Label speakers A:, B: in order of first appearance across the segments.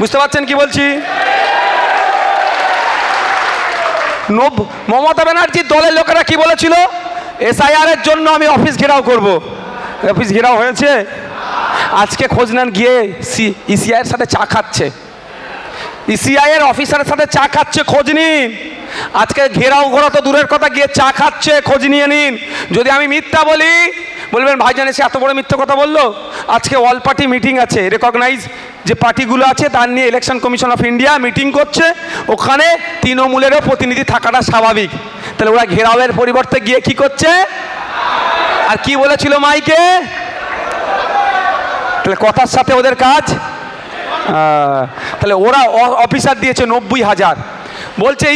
A: বুঝতে পারছেন কি বলছি? মমতা ব্যানার্জির দলের লোকেরা কি বলেছিল? এসআইআর এর জন্য আমি অফিস ঘেরাও করব। অফিস ঘেরাও হয়েছে? আজকে খোঁজ নেন গিয়ে সি ইসিআই এর সাথে চা খাচ্ছে। ইসিআই এর অফিসারের সাথে চা খাচ্ছে, খোঁজ নিন। আজকে ঘেরাও ঘোরা তো দূরের কথা, গিয়ে চা খাচ্ছে, খোঁজ নিয়ে নিন। যদি আমি মিথ্যা বলি বলবেন, ভাইজান এসে এত বড় মিথ্যা কথা বলল? আজকে অল পার্টি মিটিং আছে। রেকগনাইজ যে পার্টিগুলো আছে, তার নিয়ে Election Commission of India meeting করছে। ওখানে তৃণমূলেরও প্রতিনিধি থাকাটা স্বাভাবিক। তাহলে ওরা ঘেরাওয়ের পরিবর্তে গিয়ে কি করছে? আর কি বলেছিল মাইকে? তাহলে কথার সাথে ওদের কাজ। তাহলে ওরা অফিসার দিয়েছে নব্বই হাজার। বলছে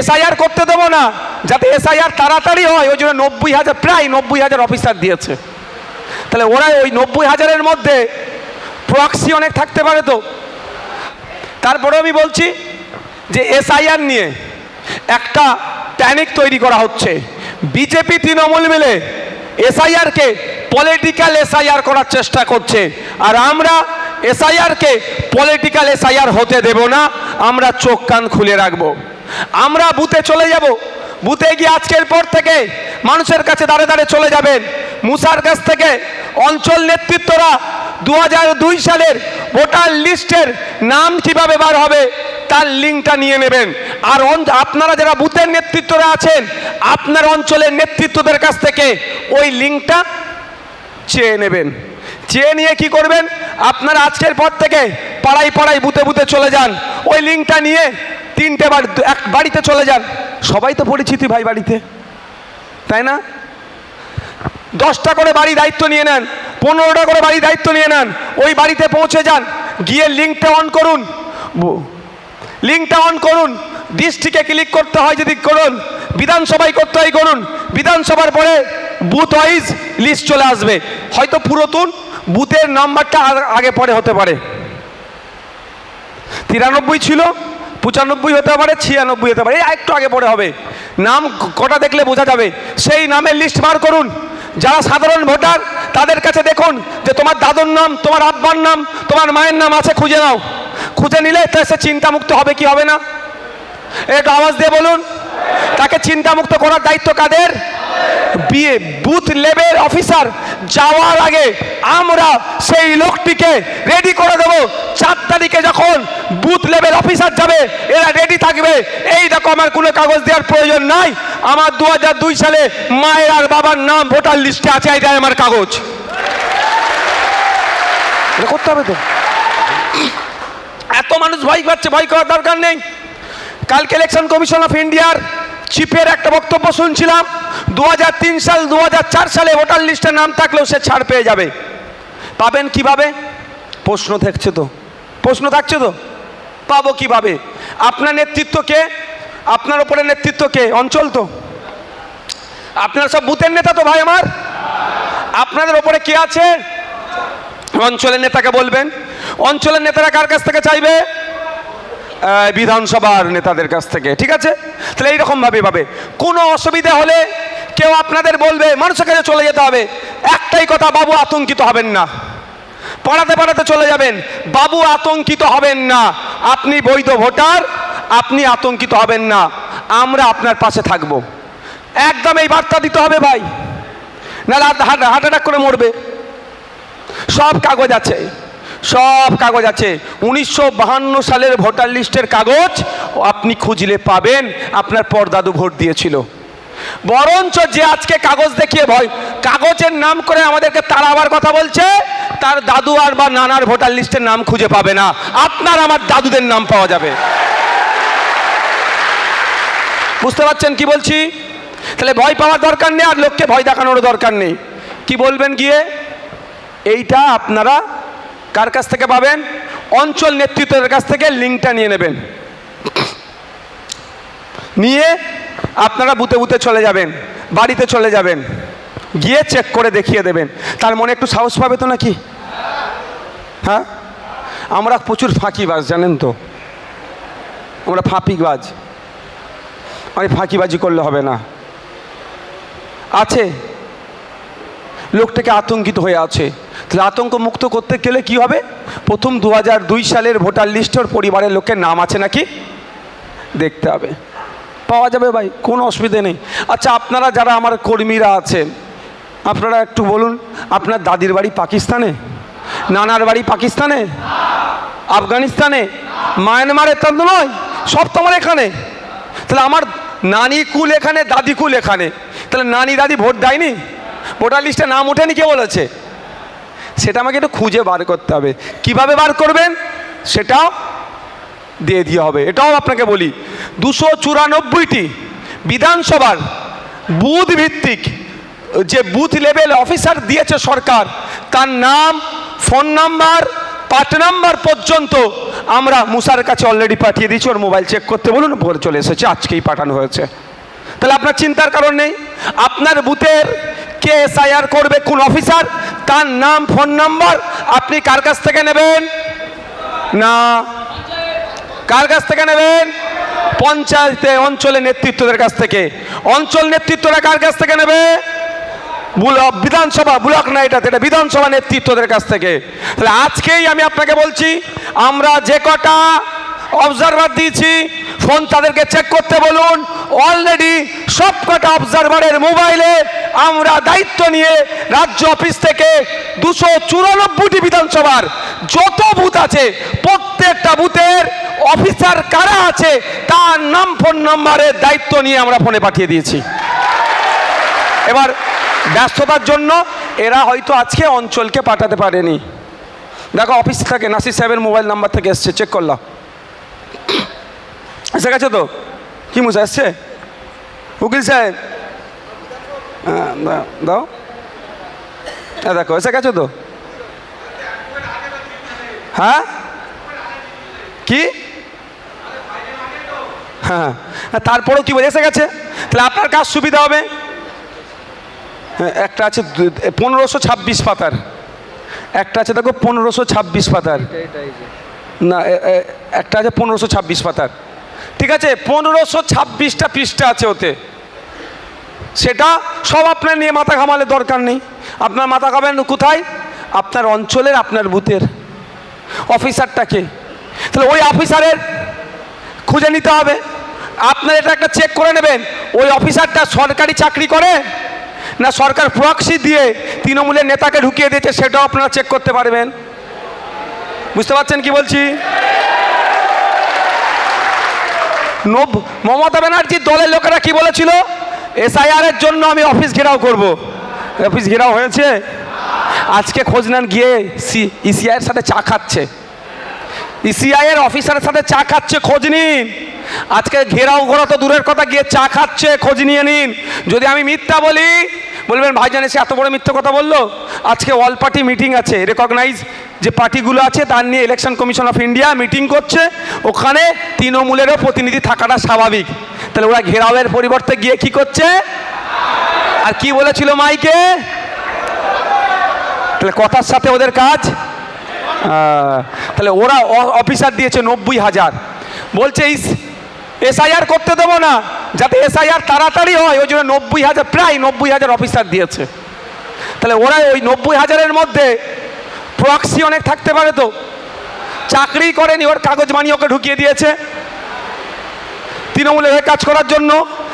A: এসআইআর করতে দেবো না, যাতে এসআইআর তাড়াতাড়ি হয়, ওই জন্য নব্বই হাজার, প্রায় নব্বই হাজার অফিসার দিয়েছে। তাহলে ওরা ওই নব্বই হাজারের মধ্যে প্রক্সি অনেক থাকতে পারে তো? তারপরে আমি বলছি যে এসআইআর নিয়ে একটা প্যানিক তৈরি করা হচ্ছে। বিজেপি তৃণমূল মিলে এসআইআরকে পলিটিক্যাল এসআইআর করার চেষ্টা করছে। আর আমরা এসআইআরকে পলিটিক্যাল এসআইআর হতে দেব না, আমরা চোখ কান খুলে রাখব। আমরা বুথে চলে যাব। বুথে গিয়ে আজকের পর থেকে মানুষের কাছে দাঁড়ে দাঁড়ে চলে যাবেন। মুসার কাছ থেকে অঞ্চল নেতৃত্বরা দু দুই সালের ভোটার লিস্টের নাম কীভাবে বার হবে তার লিঙ্কটা নিয়ে নেবেন। আর আপনারা যারা বুথের নেতৃত্বরা আছেন, আপনার অঞ্চলের নেতৃত্বদের কাছ থেকে ওই লিঙ্কটা চেয়ে নেবেন। চেয়ে নিয়ে কি করবেন? আপনারা আজকের পর থেকে পাড়ায় পাড়ায় বুথে বুথে চলে যান। ওই লিঙ্কটা নিয়ে তিনটে বাড়ি এক বাড়িতে চলে যান। সবাই তো পরিচিতি ভাই বাড়িতে। তাই না? দশটা করে বাড়ি দায়িত্ব নিয়ে নেন, পনেরোটা করে বাড়ি দায়িত্ব নিয়ে নেন, ওই বাড়িতে পৌঁছে যান, গিয়ে লিঙ্কটা অন করুন। লিঙ্কটা অন করুন ডিস্ট্রিক্টে ক্লিক করতে হয় যদি করুন, বিধানসভায় করতে হয় করুন, বিধানসভার পরে বুথ ওয়াইজ লিস্ট চলে আসবে। হয়তো পুরাতন, বুথের নাম্বারটা আগে পরে হতে পারে। তিরানব্বই ছিল পঁচানব্বই হতে পারে, ছিয়ানব্বই হতে পারে একটু আগে পড়ে হবে। নাম কটা দেখলে বোঝা যাবে? সেই নামের লিস্ট বার করুন। যারা সাধারণ ভোটার, তাদের কাছে দেখুন যে তোমার দাদুর নাম, তোমার আব্বার নাম, তোমার মায়ের নাম আছে, খুঁজে নাও। খুঁজে নিলে তা সে চিন্তামুক্ত হবে কি হবে না? একটু আওয়াজ দিয়ে বলুন। তাকে চিন্তামুক্ত করার দায়িত্ব কাদের? বিয়ে বুথ লেভেল অফিসার যাওয়ার আগে আমরা সেই লোকটিকে রেডি করে দেবো। চার তারিখে যখন বুথ লেভেল অফিসার যাবে, এরা রেডি থাকবে। এই দেখো, আমার কোনো কাগজ দেওয়ার প্রয়োজন নাই। আমার দু দুই সালে মায়ের আর বাবার নাম ভোটার লিস্টে আছে এটাই আমার কাগজ। করতে হবে তো। এত মানুষ ভয় পাচ্ছে, ভয় করার দরকার নেই। কালকে ইলেকশন কমিশন অফ ইন্ডিয়ার চিফের একটা বক্তব্য শুনছিলাম। দু হাজার তিন সাল দু হাজার চার সালে ভোটার লিস্টের নাম থাকলেও সে ছাড় পেয়ে যাবে। পাবেন কীভাবে? প্রশ্ন থাকছে তো। প্রশ্ন থাকছে তো? পাবো কীভাবে? আপনার নেতৃত্ব কে? আপনার ওপরে নেতৃত্ব কে? অঞ্চল তো। আপনার সব বুথের নেতা তো ভাই আমার। আপনাদের ওপরে কে আছে? অঞ্চলের নেতাকে বলবেন। অঞ্চলের নেতারা কার কাছ থেকে চাইবে? বিধানসভার নেতাদের কাছ থেকে, ঠিক আছে? তাহলে এইরকম ভাবে। পাবে কোনো অসুবিধা হলে কেউ আপনাদের বলবে, মানুষের কাছে চলে যেতে হবে। একটাই কথা, বাবু আতঙ্কিত হবেন না। পড়াতে পড়াতে চলে যাবেন, বাবু আতঙ্কিত হবেন না। আপনি বৈধ ভোটার, আপনি আতঙ্কিত হবেন না। আমরা আপনার পাশে থাকব। একদম এই বার্তা দিতে হবে ভাই। হার্ট হার্ট অ্যাটাক করে মরবে। সব কাগজ আছে। সব কাগজ আছে। উনিশশো সালের ভোটার লিস্টের কাগজ আপনি খুঁজলে পাবেন, আপনার পরদাদু ভোট দিয়েছিল। বরঞ্চ যে আজকে কাগজ দেখিয়ে ভয়, কাগজের নাম করে আমাদেরকে তাড়াবার কথা বলছে, তার দাদু আর বা নানার ভোটার লিস্টের নাম খুঁজে পাবে না। আপনার আমার দাদুদের নাম পাওয়া যাবে। বুঝতে পারছেন কি বলছি? তাহলে ভয় পাওয়ার দরকার নেই আর লোককে ভয় দেখানোর দরকার নেই। কি বলবেন গিয়ে? এইটা আপনারা কার কাছ থেকে পাবেন? অঞ্চল নেতৃত্বের কাছ থেকে লিঙ্কটা নিয়ে নেবেন। নিয়ে আপনারা বুতে বুতে চলে যাবেন, বাড়িতে চলে যাবেন, গিয়ে চেক করে দেখিয়ে দেবেন। তার মনে একটু সাহস পাবে তো নাকি? হ্যাঁ? আমরা প্রচুর ফাঁকিবাজ জানেন তো? আমরা ফাঁপিবাজ আমি ফাঁকিবাজি করলে হবে না। আছে। লোকটাকে আতঙ্কিত হয়ে আছে। তাহলে আতঙ্ক মুক্ত করতে গেলে কি হবে? প্রথম দু দুই সালের ভোটার লিস্টে ওর পরিবারের লোকের নাম আছে নাকি? দেখতে হবে। পাওয়া যাবে ভাই, কোনো অসুবিধে নেই। আচ্ছা আপনারা যারা আমার কর্মীরা আছেন, আপনারা একটু বলুন, আপনার দাদির বাড়ি পাকিস্তানে? নানার বাড়ি পাকিস্তানে? আফগানিস্তানে? মায়ানমারে তো নয়, সব তো আমার এখানে। তাহলে আমার নানি কুল এখানে, দাদি কুল এখানে। তাহলে নানি দাদি ভোট দেয়নি? ভোটার লিস্টে নাম ওঠেনি কে বলেছে? সেটা আমাকে একটু খুঁজে বার করতে হবে। কীভাবে বার করবেন? সেটাও দিয়ে দিয়ে হবে। এটাও আপনাকে বলি। দুশো চুরানব্বইটি বিধানসভার বুথ ভিত্তিক যে বুথ লেভেল অফিসার দিয়েছে সরকার, তার নাম, ফোন নাম্বার পাট নাম্বার পর্যন্ত আমরা মুসার কাছে অলরেডি পাঠিয়ে দিয়েছি। ওর মোবাইল চেক করতে বলুন ভোর চলে এসেছে, আজকেই পাঠানো হয়েছে। তাহলে আপনার চিন্তার কারণ নেই। আপনার বুথের কে এসআইআর করবে, কোন অফিসার তার নাম, ফোন নাম্বার আপনি কার কাছ থেকে নেবেন? না। কার কাছ থেকে নেবেন? পঞ্চায়েতে অঞ্চলে নেতৃত্বদের কাছ থেকে। অঞ্চল নেতৃত্বরা কার কাছ থেকে নেবে? ব্লক, বিধানসভা, ব্লক না এটা এটা বিধানসভা নেতৃত্বদের কাছ থেকে। তাহলে আজকেই আমি আপনাকে বলছি, আমরা যে কটা অবজারভার দিয়েছি ফোন তাদেরকে চেক করতে বলুন। অলরেডি সব কটা অবজারভারের মোবাইলে আমরা দায়িত্ব নিয়ে রাজ্য অফিস থেকে দুশো চুরানব্বইটি বিধানসভার যত বুথ আছে, প্রত্যেকটা বুথের অফিসার কারা আছে, তার নাম, ফোন নাম্বারের দায়িত্ব নিয়ে আমরা ফোনে পাঠিয়ে দিয়েছি। এবার ব্যস্ততার জন্য এরা হয়তো আজকে অঞ্চলকে পাঠাতে পারেনি। দেখো, অফিস থেকে নাসির সাহেবের মোবাইল নাম্বার থেকে এসছে চেক করলাম। এসে গেছে তো? কি মুসা এসছে? উকিল সাহেব দাও, দাও। হ্যাঁ দেখো এসে গেছো তো? হ্যাঁ? কি? হ্যাঁ হ্যাঁ, তারপরেও কি এসে গেছে? তাহলে আপনার কাজ সুবিধা হবে। হ্যাঁ, একটা আছে পনেরোশো ছাব্বিশ পাতার। একটা আছে দেখো পনেরোশো ছাব্বিশ পাতার। না একটা আছে পনেরোশো ছাব্বিশ পাতার। ঠিক আছে পনেরোশো ছাব্বিশটা পৃষ্ঠা আছে ওতে। সেটা সব আপনার নিয়ে মাথা ঘামালে দরকার নেই। আপনার মাথা ঘামেন কোথায়? আপনার অঞ্চলের, আপনার বুথের। অফিসারটাকে তাহলে ওই অফিসারের খুঁজে নিতে হবে। আপনার এটা একটা চেক করে নেবেন, ওই অফিসারটা সরকারি চাকরি করে না সরকার প্রক্সি দিয়ে তৃণমূলের নেতাকে ঢুকিয়ে দিয়েছে, সেটাও আপনারা চেক করতে পারবেন। বুঝতে পারছেন কি বলছি? মমতা ব্যানার্জির দলের লোকেরা কি বলেছিল? এসআইআর এর জন্য আমি অফিস ঘেরাও করব। অফিস ঘেরাও হয়েছে? আজকে খোঁজ নেন, গিয়ে সি ইসিআইয়ের সাথে চা খাচ্ছে। ইসিআই এর অফিসারের সাথে চা খাচ্ছে, খোঁজ নিন। আজকে ঘেরাও ঘোরা তো দূরের কথা, গিয়ে চা খাচ্ছে, খোঁজ নিয়ে নিন। যদি আমি মিথ্যা বলি, বলবেন, ভাইজান এসে এত বড় মিথ্যা কথা বলল? আজকে অল পার্টি মিটিং আছে। রেকগনাইজ যে পার্টিগুলো আছে, তার নিয়ে Election Commission of India meeting করছে। ওখানে তৃণমূলেরও প্রতিনিধি থাকাটা স্বাভাবিক। তাহলে ওরা ঘেরাওয়ের পরিবর্তে গিয়ে কি করছে? আর কি বলেছিল মাইকে? তাহলে কথার সাথে ওদের কাজ। তাহলে ওরা অফিসার দিয়েছে নব্বই হাজার। বলছে এসআইআর করতে দেবো না, যাতে এসআইআর তাড়াতাড়ি হয়। ওই জন্য নব্বই হাজার, প্রায় নব্বই হাজার অফিসার দিয়েছে। তাহলে ওরা ওই নব্বই হাজারের মধ্যে প্রক্সি অনেক থাকতে পারে তো? চাকরি করেনি, ওর কাগজ বানিয়ে ওকে ঢুকিয়ে দিয়েছে। তৃণমূলের কাজ করার জন্য,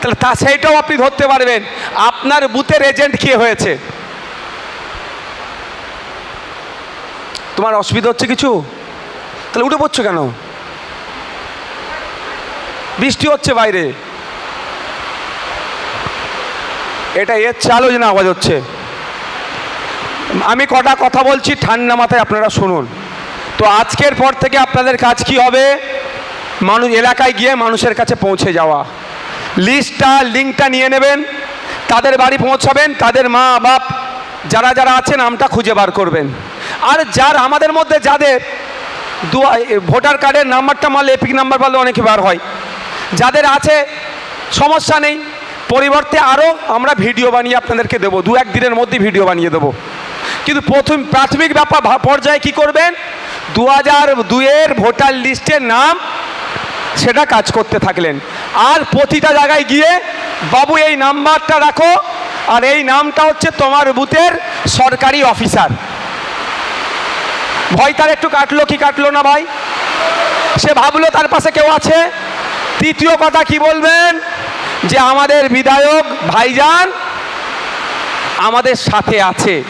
A: তাহলে তা সেইটাও আপনি ধরতে পারবেন। আপনার বুথের এজেন্ট কে হয়েছে? তোমার অসুবিধা হচ্ছে কিছু? তাহলে উঠে পড়ছো কেন? বৃষ্টি হচ্ছে বাইরে। এটা এর চালও যেন আওয়াজ হচ্ছে। আমি কটা কথা বলছি, ঠান্ডা মাথায় আপনারা শুনুন। তো আজকের পর থেকে আপনাদের কাজ কি হবে? মানুষ এলাকায় গিয়ে মানুষের কাছে পৌঁছে যাওয়া। লিস্টটা লিঙ্কটা নিয়ে নেবেন। তাদের বাড়ি পৌঁছাবেন, তাদের মা, বাপ, যারা যারা আছে নামটা খুঁজে বার করবেন। আর যার আমাদের মধ্যে যাদের দু ভোটার কার্ডের নাম্বারটা মারলে এপিক নাম্বার পারলে অনেকে বার হয়। যাদের আছে, সমস্যা নেই। পরিবর্তে আরও আমরা ভিডিও বানিয়ে আপনাদেরকে দেবো। দু এক দিনের মধ্যে ভিডিও বানিয়ে দেবো। কিন্তু প্রথম প্রাথমিক ব্যাপার পর্যায়ে কি করবেন? দু হাজার দুইয়ের ভোটার লিস্টের নাম সেটা কাজ করতে থাকলেন। আর প্রতিটা জায়গায় গিয়ে, বাবু, এই নাম্বারটা রাখো, আর এই নামটা হচ্ছে তোমার বুথের সরকারি অফিসার। ভয় তার একটু কাটলো, কি কাটলো না ভাই? সে ভাবলো তার পাশে কেউ আছে? তৃতীয় কথা কি বলবেন? যে আমাদের বিধায়ক ভাইজান আমাদের সাথে আছে।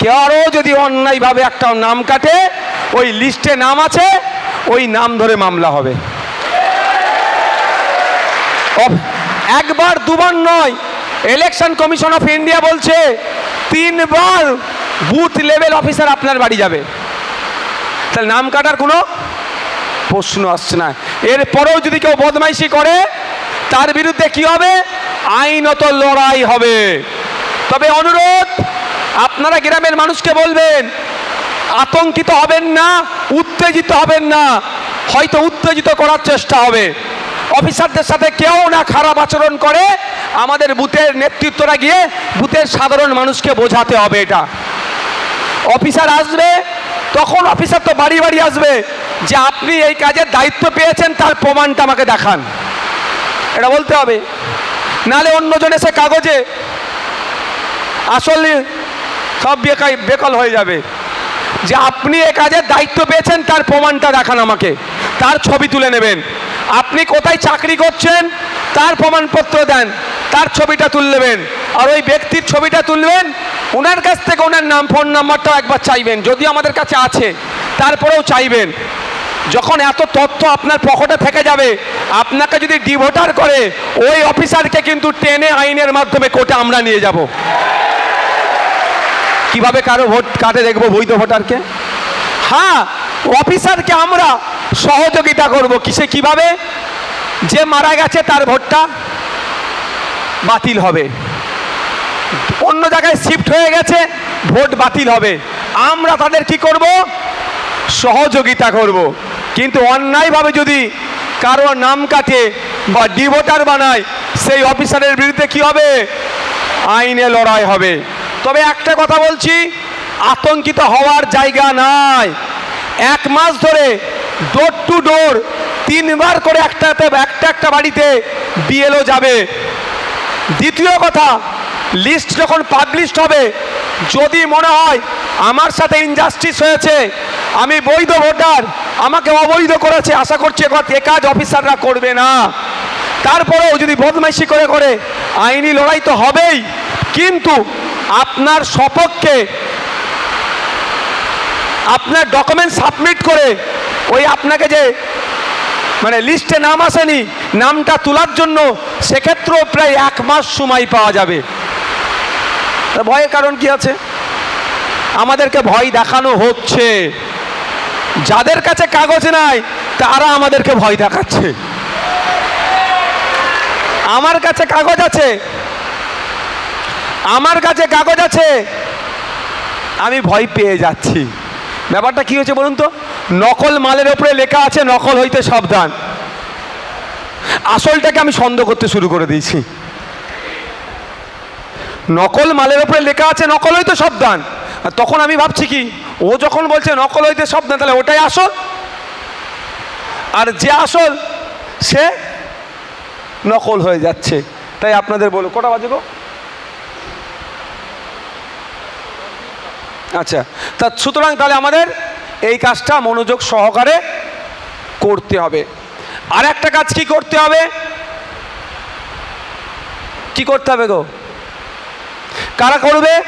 A: কেউ আরও যদি অন্যায়ভাবে একটা নাম কাটে, ওই লিস্টে নাম আছে, ওই নাম ধরে মামলা হবে। একবার, দুবার নয়। ইলেকশন কমিশন অফ ইন্ডিয়া বলছে, তিনবার বুথ লেভেল অফিসার আপনার বাড়ি যাবে। তাহলে নাম কাটার কোনো প্রশ্ন আসছে না। এরপরেও যদি কেউ বদমাইশি করে, তার বিরুদ্ধে কি হবে? আইনত লড়াই হবে। তবে অনুরোধ, আপনারা গ্রামের মানুষকে বলবেন, আতঙ্কিত হবেন না, উত্তেজিত হবেন না। হয়তো উত্তেজিত করার চেষ্টা হবে। অফিসারদের সাথে কেউ না খারাপ আচরণ করে। আমাদের বুথের নেতৃত্বরা গিয়ে বুথের সাধারণ মানুষকে বোঝাতে হবে এটা। অফিসার আসবে, তখন অফিসার তো বাড়ি বাড়ি আসবে যে আপনি এই কাজের দায়িত্ব পেয়েছেন, তার প্রমাণটা আমাকে দেখান। এটা বলতে হবে। নালে অন্যজন এসে কাগজে আসলে সব বেকাই বেকল হয়ে যাবে। যে আপনি এ কাজের দায়িত্ব পেয়েছেন, তার প্রমাণটা দেখান আমাকে। তার ছবি তুলে নেবেন। আপনি কোথায় চাকরি করছেন? তার প্রমাণপত্র দেন, তার ছবিটা তুলে নেবেন। আর ওই ব্যক্তির ছবিটা তুলবেন ওনার কাছ থেকে ওনার নাম, ফোন নাম্বারটাও একবার চাইবেন যদি আমাদের কাছে আছে, তারপরেও চাইবেন। যখন এত তথ্য আপনার পকেটে থেকে যাবে, আপনাকে যদি ডিভোটার করে, ওই অফিসারকে কিন্তু টেনে আইনের মাধ্যমে কোর্টে আমরা নিয়ে যাব। কীভাবে কারও ভোট কাটে দেখব বৈধ ভোটারকে? হ্যাঁ অফিসারকে আমরা সহযোগিতা করব কিসে কীভাবে? যে মারা গেছে তার ভোটটা বাতিল হবে। অন্য জায়গায় শিফট হয়ে গেছে, ভোট বাতিল হবে। আমরা তাদের কি করব? সহযোগিতা করব। কিন্তু অন্যায়ভাবে যদি কারও নাম কাটে বা ডিভোটার বানায়, সেই অফিসারের বিরুদ্ধে কি হবে? আইনে লড়াই হবে। তবে একটা কথা বলছি, আতঙ্কিত হওয়ার জায়গা নাই। এক মাস ধরে ডোর টু ডোর তিনবার করে একটাতে একটা একটা বাড়িতে বিএলও যাবে। দ্বিতীয় কথা লিস্ট যখন পাবলিশড হবে, যদি মনে হয় আমার সাথে ইনজাস্টিস হয়েছে, আমি বৈধ ভোটার, আমাকে অবৈধ করেছে, আশা করছি এ কথা- এ কাজ অফিসাররা করবে না। তারপরেও যদি বদমাইশি করে করে আইনি লড়াই তো হবেই, কিন্তু আপনার সপক্ষে আপনার ডকুমেন্ট সাবমিট করে ওই আপনাকে যে মানে লিস্টে নাম আসেনি, নামটা তোলার জন্য সেক্ষেত্রেও প্রায় এক মাস সময় পাওয়া যাবে। ভয়ের কারণ কি আছে? আমাদেরকে ভয় দেখানো হচ্ছে। যাদের কাছে কাগজ নাই, তারা আমাদেরকে ভয় দেখাচ্ছে। আমার কাছে কাগজ আছে, আমার কাছে কাগজ আছে, আমি ভয় পেয়ে যাচ্ছি। ব্যাপারটা কি হয়েছে বলুন তো? নকল মালের ওপরে লেখা আছে, নকল হইতে সাবধান। আসলটাকে আমি সন্দেহ করতে শুরু করে দিয়েছি। নকল মালের ওপরে লেখা আছে, নকল হইতে সাবধান। তখন আমি ভাবছি কি, ও যখন বলছে নকল হইতে সাবধান, তাহলে ওটাই আসল? আর যে আসল, সে নকল হয়ে যাচ্ছে। তাই আপনাদের বলো কটা বাজে গো? আচ্ছা তা সুতরাং তাহলে আমাদের এই কাজটা মনোযোগ সহকারে করতে হবে। আর একটা কাজ কি করতে হবে? কি করতে হবে গো? কারা করবে?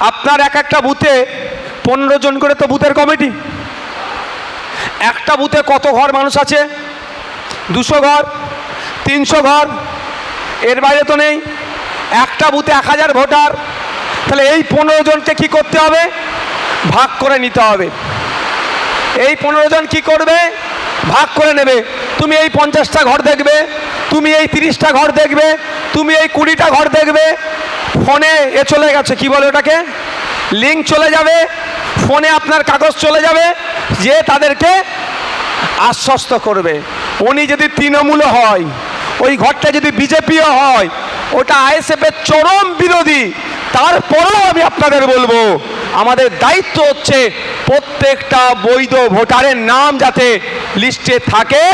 A: আপনার এক একটা বুথে পনেরো জন করে তো বুথের কমিটি। একটা বুথে কত ঘর মানুষ আছে? দুশো ঘর, তিনশো ঘর, এর বাইরে তো নেই। একটা বুথে এক হাজার ভোটার। তাহলে এই পনেরো জনকে কি করতে হবে? ভাগ করে নিতে হবে। এই পনেরো জন কি করবে? ভাগ করে নেবে। তুমি এই পঞ্চাশটা ঘর দেখবে, তুমি এই তিরিশটা ঘর দেখবে, তুমি এই কুড়িটা ঘর দেখবে। ফোনে এ চলে গেছে, কি বলে ওটাকে? লিঙ্ক চলে যাবে, ফোনে আপনার কাগজ চলে যাবে, যে তাদেরকে আশ্বস্ত করবে। উনি যদি তৃণমূল হয়, ওই ঘরটা যদি বিজেপিও হয়, ওটা আইএসএফের চরম বিরোধী তারপরেও আমি আপনাদের বলব, আমাদের দায়িত্ব হচ্ছে প্রত্যেকটা বৈধ ভোটারের নাম যাতে লিস্টে থাকে।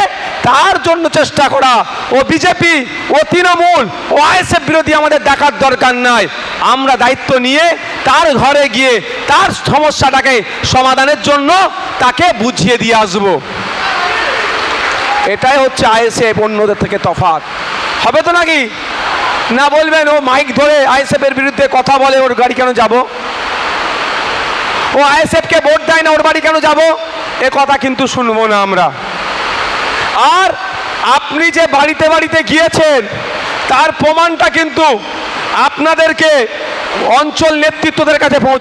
A: তার জন্য চেষ্টা করা। ও বিজেপি, ও তৃণমূল, ও আইএসএফ বিরোধী আমাদের দেখার দরকার নাই। আমরা দায়িত্ব নিয়ে তার ঘরে গিয়ে তার সমস্যাটাকে সমাধানের জন্য তাকে বুঝিয়ে দিয়ে আসব। এটাই হচ্ছে আইএসএফ অন্যদের থেকে তফাৎ। হবে তো নাকি? না বলবেন, ও মাইক ধরে আইএসএফ এর বিরুদ্ধে কথা বলে, ওর গাড়ি কেন যাব? ও আইএসএফ কে ভোট দেয় না, ওর বাড়ি কেন যাব? এ কথা কিন্তু শুনব না আমরা। আর আপনি যে বাড়িতে বাড়িতে গিয়েছেন, তার প্রমাণটা কিন্তু আপনাদেরকে অঞ্চল নেতৃত্বদের কাছে পৌঁছ